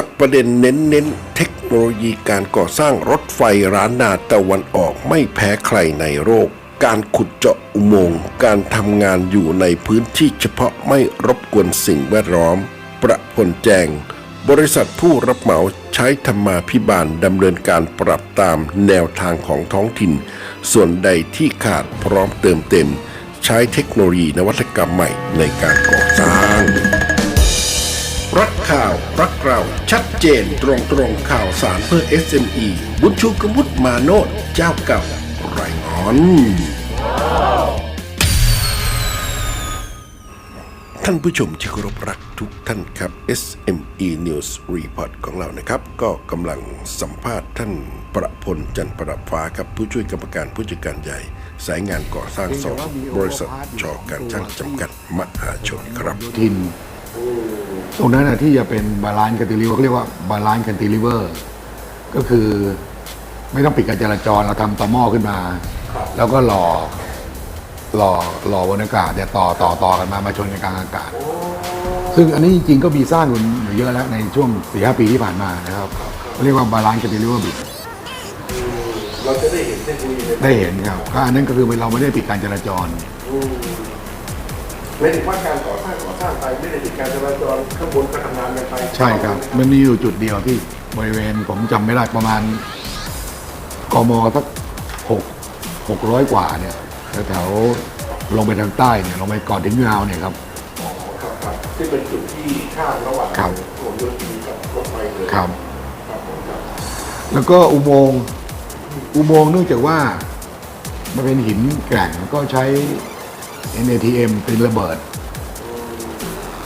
จับประเด็นเน้นเทคโนโลยีการก่อสร้างรถไฟร้านนาตะวันออกไม่แพ้ใครในโลกการขุดเจาะอุโมงค์การทำงานอยู่ในพื้นที่เฉพาะไม่รบกวนสิ่งแวดล้อม ประพลแจง บริษัทผู้รับเหมาใช้ธรรมาพิบาลดำเนินการปรับตามแนวทางของท้องถิ่น ส่วนใดที่ขาดพร้อมเติมเต็ม ใช้เทคโนโลยีนวัตกรรมใหม่ในการก่อสร้าง รักข่าวรักเราชัดเจนตรงตรงข่าวสารเพื่อ SME บุญชูกมุตมาโนดเจ้าเก่าไรงอนท่านผู้ชมที่เคารพรักทุกท่านครับ SME News Report ของเรานะครับ ก็กำลังสัมภาษณ์ท่านประพลจันทร์ประฟ้าครับผู้ช่วยกรรมการผู้จัดการใหญ่ สายงานก่อสร้างสองบริษัทชอการช่างจำกัดมหาชนครับทิน ตรงนั้นนะที่จะเป็นบาลานซ์กันติลิเวอร์เขาเรียกว่าบาลานซ์กันติลิเวอร์ก็คือไม่ต้องปิดการจราจรเราทำต่อหม้อขึ้นมา แล้วก็หล่อหล่อหล่อบนอากาศเนี่ยต่อต่อต่อกันมามาชนกันกลางอากาศ ซึ่งอันนี้จริงๆก็มีสร้างอยู่เยอะแล้วในช่วงสี่ห้าปีที่ผ่านมานะครับเขาเรียกว่าบาลานซ์กันติลิเวอร์บิดเราจะได้เห็นเทคโนโลยีได้เห็นครับก็อันนั้นก็คือเราไม่ได้ปิดการจราจร ไม่ถึงว่าการก่อสร้าง ก่อสร้างไปไม่ได้ติดการจราจรข้างบนก็ทำงานกันไปใช่ครับ มันมีอยู่จุดเดียวที่บริเวณผมจำไม่ได้ประมาณกมสักหกหกร้อยกว่าเนี่ยแถวๆลงไปทางใต้เนี่ยลงไปก่อนถึงงาวเนี่ยครับ ครับครับที่เป็นจุดที่ข้ามระหว่างครับ ถนนโยธีกับรถไฟเลยครับ ครับผมครับแล้วก็อุโมงค์อุโมงค์เนื่องจากว่า มันเป็นหินแกร่งก็ใช้ NATM เป็นระเบิดใ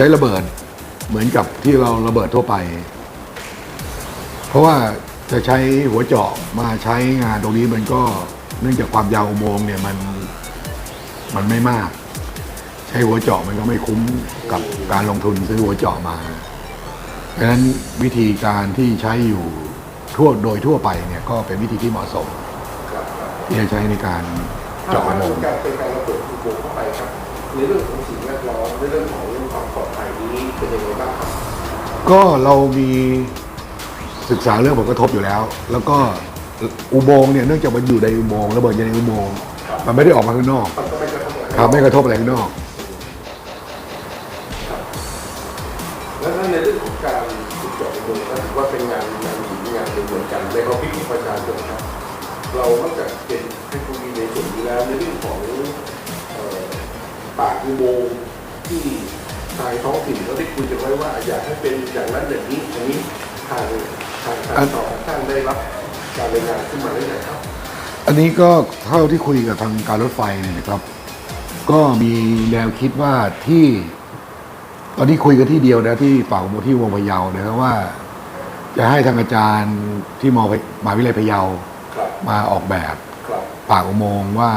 ช้ระเบิดเหมือนกับที่เราระเบิดทั่วไป เพราะว่าจะใช้หัวเจาะมาใช้งานตรงนี้มันก็เนื่องจากความยาวอุโมงค์เนี่ยมันมันไม่มาก ใช้หัวเจาะมันก็ไม่คุ้มกับการลงทุนซื้อหัวเจาะมาเพราะฉะนั้นวิธีการที่ใช้อยู่ทั่วโดยทั่วไปเนี่ยก็เป็นวิธีที่เหมาะสมที่จะใช้ในการเจาะอุโมงค์การเป็นการระเบิดอุโมงค์เข้าไปครับในเรื่องของสิ่งแวดล้อมในเรื่องของ นี้เป็นยังไงบ้างครับก็เรามีศึกษาเรื่องผลกระทบอยู่แล้ว แล้วก็อุโมงค์เนี่ยเนื่องจากมันอยู่ในอุโมงค์ระเบิดอยู่ในอุโมงค์มันไม่ได้ออกมาข้างนอกมันก็ไม่กระทบอะไรครับไม่กระทบอะไรข้างนอก แล้วในเรื่องของการขุดเจาะอุโมงค์ก็ถือว่าเป็นงานงานหินงานหนึ่งเหมือนกันในความคิดของประชาชนครับ เรานอกจากเป็นเทคโนโลยีในส่วนนี้แล้วในเรื่องของเอ่อปากอุโมงค์ที่ ทางท้องถิ่นเขาได้คุยกันไว้ว่าอยากให้เป็นอย่างนั้นอย่างนี้อันนี้ทางทางทางต่อท่านได้รับการรายงานขึ้นมาได้ไหมครับ อันนี้ก็เท่าที่คุยกับทางการรถไฟเนี่ยนะครับ ก็มีแนวคิดว่าที่ ตอนนี้คุยกันที่เดียวนะที่ปากอุโมงค์ที่วงพะเยานะครับว่า จะให้ทางอาจารย์ที่มอมหาวิทยาลัยพะเยาครับมาออกแบบครับปากอุโมงค์ว่า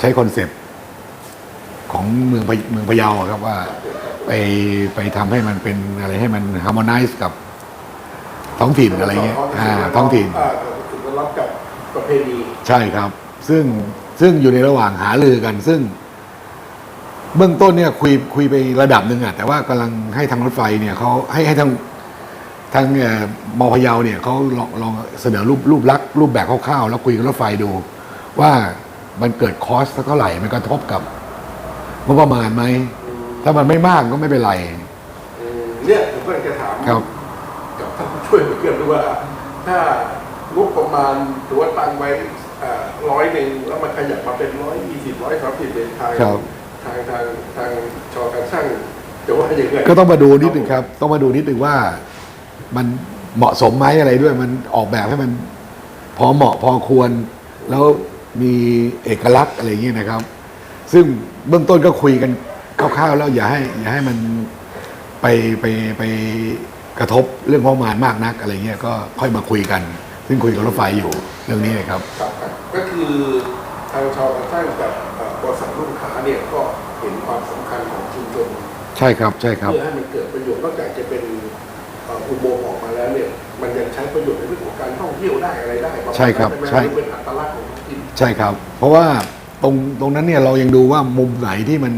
ใช้คอนเซปต์ ของเมืองพะเมืองพะเยาอะครับว่าไปไปทำให้มันเป็นอะไรให้มันฮาร์โมไนซ์กับท้องถิ่นอะไรเงี้ยอ่าท้องถิ่นอ่าถึงจะรับกับประเพณีใช่ครับ ซึ่งซึ่งอยู่ในระหว่างหาลือกัน ซึ่ง เบื้องต้นเนี่ยคุยคุยไประดับหนึ่งอะแต่ว่ากำลังให้ทางรถไฟเนี่ยเขาให้ให้ทางทางเอ่อมอพะเยาเนี่ยเขาลองลองเสนอรูปรูปลักษณ์รูปแบบคร่าวๆแล้วคุยกับรถไฟดู ว่ามันเกิดคอสเท่าไหร่ มันกระทบกับ งบประมาณไหม ถ้ามันไม่มากก็ไม่เป็นไรอืมเนี่ยผมก็เลยจะถามครับ กับท่านผู้ช่วยเพื่อนด้วยว่า ถ้างบประมาณหรือว่าตั้งไว้ร้อยหนึ่งแล้วมันขยับมาเป็นร้อยยี่สิบร้อยสามสิบเป็นทางครับ ทางทางทางชอการช่างจะว่าอย่างไรก็ต้องมาดูนิดหนึ่งครับ ต้องมาดูนิดหนึ่งว่ามันเหมาะสมไหมอะไรด้วย มันออกแบบให้มันพอเหมาะพอควร แล้วมีเอกลักษณ์อะไรอย่างเงี้ยนะครับ ซึ่งเบื้องต้นก็คุยกันคร่าวๆแล้วอย่าให้ อย่าให้มันไปไปไปกระทบเรื่องงบประมาณมากนักอะไรเงี้ยก็ค่อยมาคุยกัน ซึ่งคุยกับรถไฟอยู่เรื่องนี้นะครับครับครับ ก็คือทางชอการช่างกับเอ่อบริษัทลูกค้าเนี่ยก็เห็นความสำคัญของชุมชนใช่ครับใช่ครับเพื่อให้มันเกิดประโยชน์นอกจากจะเป็นเอ่ออุโมงค์ออกมาแล้วเนี่ยมันยังใช้ประโยชน์ในเรื่องของการท่องเที่ยวได้อะไรได้ปะมาณใช่ครับนั้นใช่ไหมหรือเป็นอัตลักษณ์ของท้องถิ่นใช่ครับ เพราะว่า ตรงตรงนั้นเนี่ยเรายังดูว่ามุมไหนที่มัน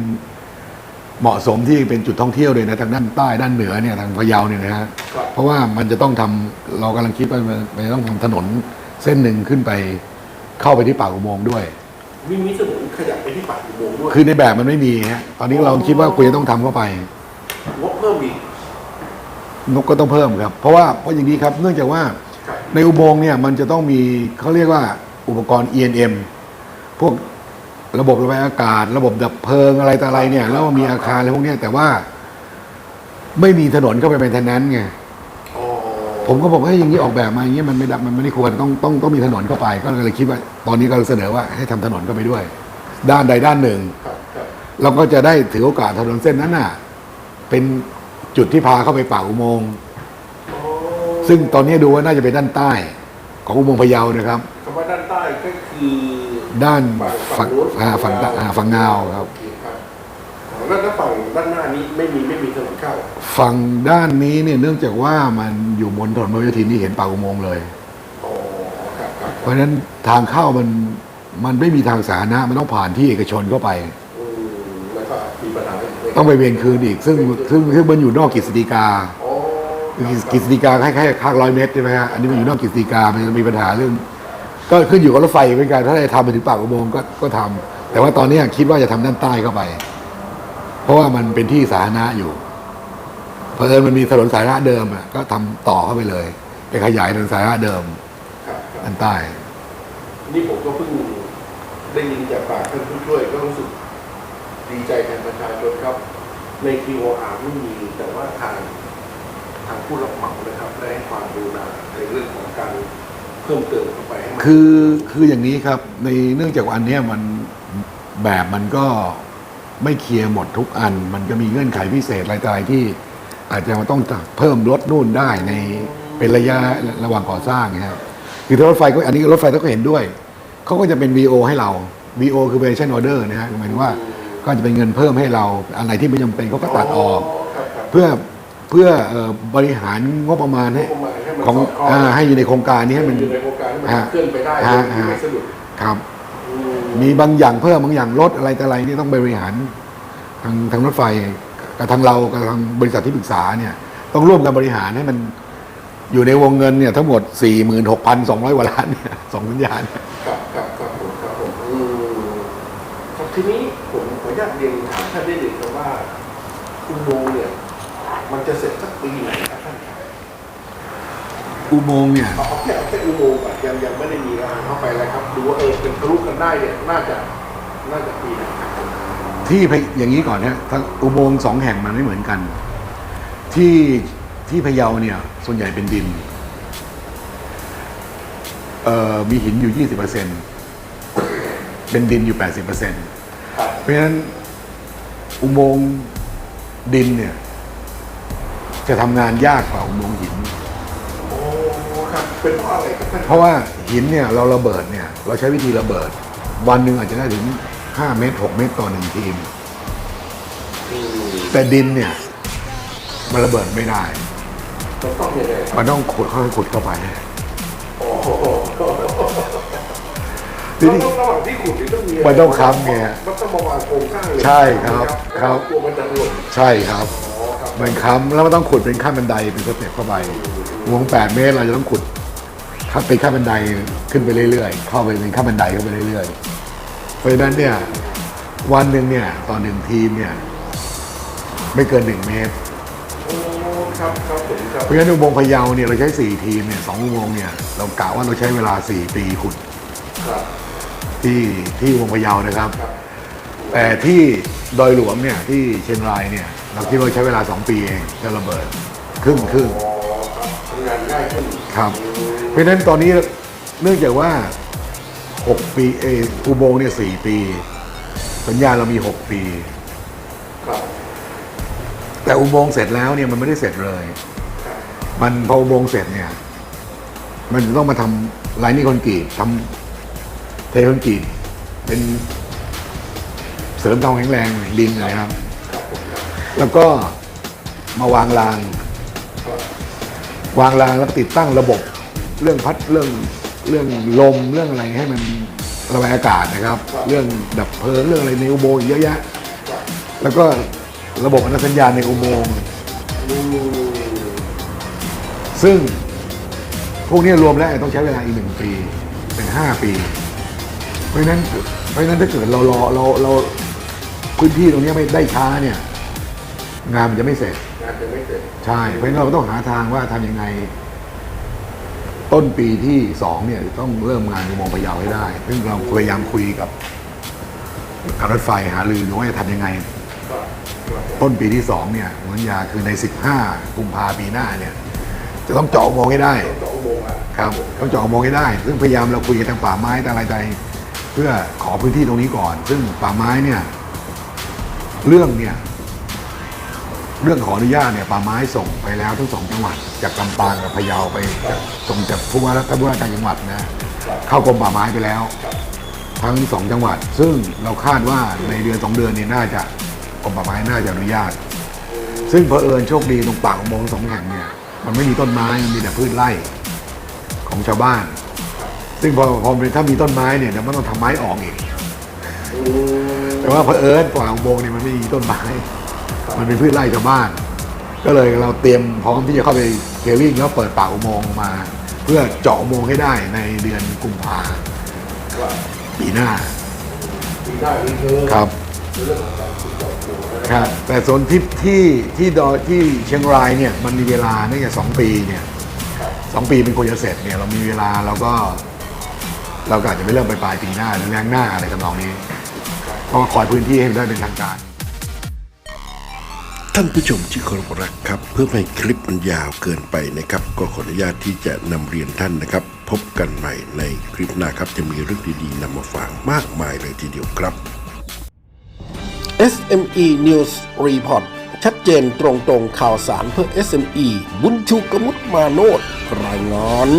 เหมาะสมที่เป็นจุดท่องเที่ยวเลยนะทางด้านใต้ด้านเหนือเนี่ยทางพะเยาเนี่ยนะฮะครับเพราะว่ามันจะต้องทำเรากำลังคิดว่ามันมันจะต้องทำถนนเส้นหนึ่งขึ้นไปเข้าไปที่ปากอุโมงค์ด้วยมีมีถนนขยับไปที่ปากอุโมงค์ด้วยคือในแบบมันไม่มีฮะตอนนี้เราคิดว่าควรจะต้องทำเข้าไปงบเพิ่มอีกงบก็ต้องเพิ่มครับ เพราะว่าเพราะอย่างนี้ครับ เนื่องจากว่าครับในอุโมงค์เนี่ยมันจะต้องมีเขาเรียกว่าอุปกรณ์ E&M พวก ระบบระบายอากาศ ระบบดับเพลิงอะไรต่ออะไรเนี่ย แล้วมันมีอาคารอะไรพวกเนี้ยแต่ว่า ไม่มีถนนเข้าไปเป็นทางนั้นไงอ๋อผมก็บอกว่าเฮ้ยอย่างนี้ออกแบบมาอย่างนี้มันไม่ได้มันไม่ได้ควรต้องต้องต้องมีถนนเข้าไป ก็เลยคิดว่า ตอนนี้ก็เสนอว่าให้ทำถนนเข้าไปด้วย ด้านใดด้านหนึ่ง ครับครับเราก็จะได้ถือโอกาสถนนเส้นนั้นน่ะ เป็นจุดที่พาเข้าไปปากอุโมงค์อ๋อซึ่งตอนนี้ดูว่าน่าจะเป็นด้านใต้ ของอุโมงค์พะเยานะครับ คำว่าด้านใต้ก็คือ ด้านฝั่ฝั่งงนู้นอ่าฝั่งตะอ่าฝั่งงาวครับโอเคครับอ๋อแล้วแล้วฝั่งด้านหน้านี้ไม่มีไม่มีถนนเข้าฝั่งด้านนี้เนี่ยเนื่องจากว่ามันอยู่บนถนนมหาโยธินที่เห็นปากอุโมงค์เลย อ๋อครับครับเพราะฉะนั้นทางเข้ามันมันไม่มีทางสาธารณะมันต้องผ่านที่เอกชนเข้าไป อืมแล้วก็มีปัญหาอีกต้องไปเวียนคืนอีก ซึ่งซึ่งซึ่งมันอยู่นอกกฤษฎีกาอ๋อ กฤษฎีกาแค่แค่ข้างร้อยเมตรใช่ไหมฮะอันนี้มันอยู่นอกกฤษฎีกามันจะมีปัญหาเรื่อง ก็ขึ้นอยู่กับรถไฟเหมือนกันถ้าได้ทำไปถึงปากอุโมงค์ก็ก็ทำแต่ว่าตอนนี้คิดว่าจะทำด้านใต้เข้าไป เพราะว่ามันเป็นที่สาธารณะอยู่เพราะเอิญมันมีถนนสาธารณะเดิมอะก็ทำต่อเข้าไปเลยไปขยายถนนสาธารณะเดิมครับครับด้านใต้ นี่ผมก็เพิ่งได้ยินจากปากท่านผู้ช่วยก็รู้สึกดีใจแทนประชาชนครับ ใน TOR ไม่มีแต่ว่าทางทางผู้รับเหมานะครับได้ให้ความดูนาในเรื่องของการ เพิ่มเติมเข้าไปให้มันคือคืออย่างนี้ครับ ในเนื่องจากว่าอันเนี้ยมันแบบมันก็ไม่เคลียร์หมดทุกอัน มันก็มีเงื่อนไขพิเศษอะไรต่ออะไรที่ อาจจะต้องเพิ่มลดนู่นได้ในเป็นระยะระหว่างก่อสร้างนะครับคือถ้ารถไฟก็อันนี้รถไฟเขาก็เห็นด้วยเขาก็จะเป็น VO ให้เรา VO คือ Variation Order นะฮะหมายถึงว่าก็จะเป็นเงินเพิ่มให้เราอะไรที่ไม่จำเป็นเขาก็ตัดออกครับครับเพื่อเพื่อเอ่อบริหารงบประมาณให้ประมาณให้มันของสดคล้อ่าให้อยู่ในโครงการนี้ให้มันอยู่ในโครงการให้มันฮะเคลื่อนไปได้ฮะโดยที่ฮะไม่สะดุดครับอืมมีบางอย่างเพิ่มบางอย่างลดอะไรแต่อะไรนี่ต้องไปบริหารทางทางรถไฟกับทางเรากับทางบริษัทที่ปรึกษาเนี่ย ต้องร่วมกันบริหารให้มันอยู่ในวงเงินเนี่ยทั้งหมด 46,200กว่าล้านเนี่ยสองสัญญาณครับครับครับผมครับผมอืมครับทีนี้ผมขออนุญาตเรียนถามท่านได้เลยครับว่าอุโมงค์เนี่ย มันจะเสร็จสักปีไหนครับท่านครับอุโมงค์เนี่ยเอาเอาแค่เอาแค่อุโมงค์ก่อนยังยังไม่ได้มีรางเข้าไปแล้วครับดูว่าเออเป็นทะลุกันได้เนี่ยน่าจะน่าจะปีไหนครับที่พะอย่างนี้ก่อนนะทั้งอุโมงค์สองแห่งมันไม่เหมือนกัน ที่ที่พะเยาเนี่ย ส่วนใหญ่เป็นดินเอ่อมีหินอยู่ 20%เป็นดินอยู่ 80%ครับเพราะฉะนั้นอุโมงค์ดินเนี่ย จะทำงานยากกว่าอุโมงค์หิน โอ้ครับเป็นเพราะอะไรครับท่านเพราะว่าหินเนี่ยเราระเบิดเนี่ยเราใช้วิธีระเบิด วันหนึ่งอาจจะได้ถึง 5 เมตร 6 เมตรต่อหนึ่งทีมอืมแต่ดินเนี่ยมันระเบิดไม่ได้มันต้องยังไงครับมันต้องขุดค่อยๆขุดเข้าไปโอ้โหทีแล้วนี้ ต้องระหว่างที่ขุดนี่ต้องมีะไรมันต้องค้ำไงมันต้องมาวางโครงสร้างเลยใช่ครับครับ กลัวมันจะหล่น ใช่ครับอ๋อครับ มันค้ำแล้วมันต้องขุดเป็นขั้นบันไดเป็นสเต็ปเข้าไปวงแปดเมตรเราจะต้องขุดขั้นเป็นขั้นบันไดขึ้นไปเรื่อยๆ เข้าไปเป็นขั้นบันไดเข้าไปเรื่อยๆ เพราะฉะนั้นเนี่ยวันหนึ่งเนี่ยต่อหนึ่งทีมเนี่ยไม่เกินหนึ่งเมตรโอ้ครับครับผมครับเพราะฉะนั้นอุโมงค์พะเยาเนี่ยเราใช้สี่ทีมเนี่ยสองอุโมงค์เนี่ยเรากะว่าเราใช้เวลาสี่ปีขุดครับที่ที่อุโมงค์พะเยานะครับครับ แต่ที่ดอยหลวงเนี่ยที่เชียงรายเนี่ย เราคิดว่าใช้เวลาสองปีเองจะระเบิดครึ่งครึ่งครับทำงานง่ายขึ้นครับ เพราะฉะนั้นตอนนี้เนื่องจากว่า 6 ปีเอออุโมงค์เนี่ยสี่ปี สัญญาเรามี 6 ปี ครับแต่อุโมงค์เสร็จแล้วเนี่ยมันไม่ได้เสร็จเลย มันพออุโมงค์เสร็จเนี่ย มันต้องมาทำลายนี่คอนกรีตทำเทคอนกรีตเป็นเสริมความแข็งแรงดินนะครับครับผมครับ แล้วก็มาวางราง วางรางแล้วก็ติดตั้งระบบเรื่องพัดเรื่องเรื่องลมเรื่องอะไรให้มันระบายอากาศนะครับ เรื่องดับเพลิงเรื่องอะไรในอุโมงค์เยอะแยะ แล้วก็ระบบอนุสัญญาณในอุโมงค์ซึ่งพวกนี้รวมแล้วต้องใช้เวลาอีกหนึ่งปีเป็นห้าปี เพราะฉะนั้นเพราะฉะนั้นถ้าเกิดเรารอเราเราพื้นที่ตรงนี้ไม่ได้ช้าเนี่ย งานมันจะไม่เสร็จ งานจะไม่เสร็จ ใช่ เพราะฉะนั้นเราก็ต้องหาทางว่าทำยังไง ต้นปีที่สองเนี่ย ต้องเริ่มงานอุโมงค์พะเยาให้ได้ ซึ่งเราพยายามคุยกับการรถไฟหารือดูว่าจะทำยังไง ต้นปีที่สองเนี่ยสัญญาคือใน 15 กุมภาปีหน้าเนี่ย จะต้องเจาะอุโมงค์ให้ได้ต่ออุโมงค์อะครับ ต้องเจาะอุโมงค์ให้ได้ ซึ่งพยายามเราคุยกับทางป่าไม้ทางอะไรใดเพื่อขอพื้นที่ตรงนี้ก่อน ซึ่งป่าไม้เนี่ย เรื่องเนี่ย เรื่องขออนุญาตเนี่ยป่าไม้ส่งไปแล้วทั้งสองจังหวัด จากลำปางกับพะเยาไปส่งจากผู้ว่าราชการจังหวัดนะเข้ากรมป่าไม้ไปแล้ว ทั้งสองจังหวัด ซึ่งเราคาดว่าในเดือนสองเดือนนี้น่าจะกรมป่าไม้น่าจะอนุญาต ซึ่งเผอิญโชคดีตรงปากอุโมงสองแห่งเนี่ยมันไม่มีต้นไม้มันมีแต่พืชไร่ของชาวบ้าน ซึ่งพอพอถ้ามีต้นไม้เนี่ยเดี๋ยวมันต้องทำไม้ออกอีกแต่ว่าเผอิญปากอุโมงเนี่ยมันไม่มีต้นไม้ มันเป็นพืชไร่ชาวบ้าน ก็เลยเราเตรียมพร้อมที่จะเข้าไปเคลิ่งแล้วเปิดปากอุโมงค์มา เพื่อเจาะอุโมงค์ให้ได้ในเดือนกุมภาปีหน้าปีหน้านี้คือครับเรื่องของการขุดเจาะอุโมงค์นะครับแต่ส่วนที่ที่ที่ดอยที่เชียงรายเนี่ยมันมีเวลาเนี่ยสองปีเนี่ยสองปีเป็นควรจะเสร็จเนี่ยเรามีเวลาเราก็ เราก็อาจจะไม่เริ่มไปปลายปีหน้าหรือแรงหน้าอะไรทำนองนี้เพราะว่าคอยพื้นที่ให้มันได้เป็นทางการ ท่านผู้ชมที่เคารพรักครับ เพื่อไม่ให้คลิปมันยาวเกินไปนะครับ ก็ขออนุญาตที่จะนำเรียนท่านนะครับ พบกันใหม่ในคลิปหน้าครับ จะมีเรื่องดีๆนำมาฝากมากมายเลยทีเดียวครับ SME News Report ชัดเจนตรงๆข่าวสารเพื่อ SME บุญชูกมุตมาโนดรายงาน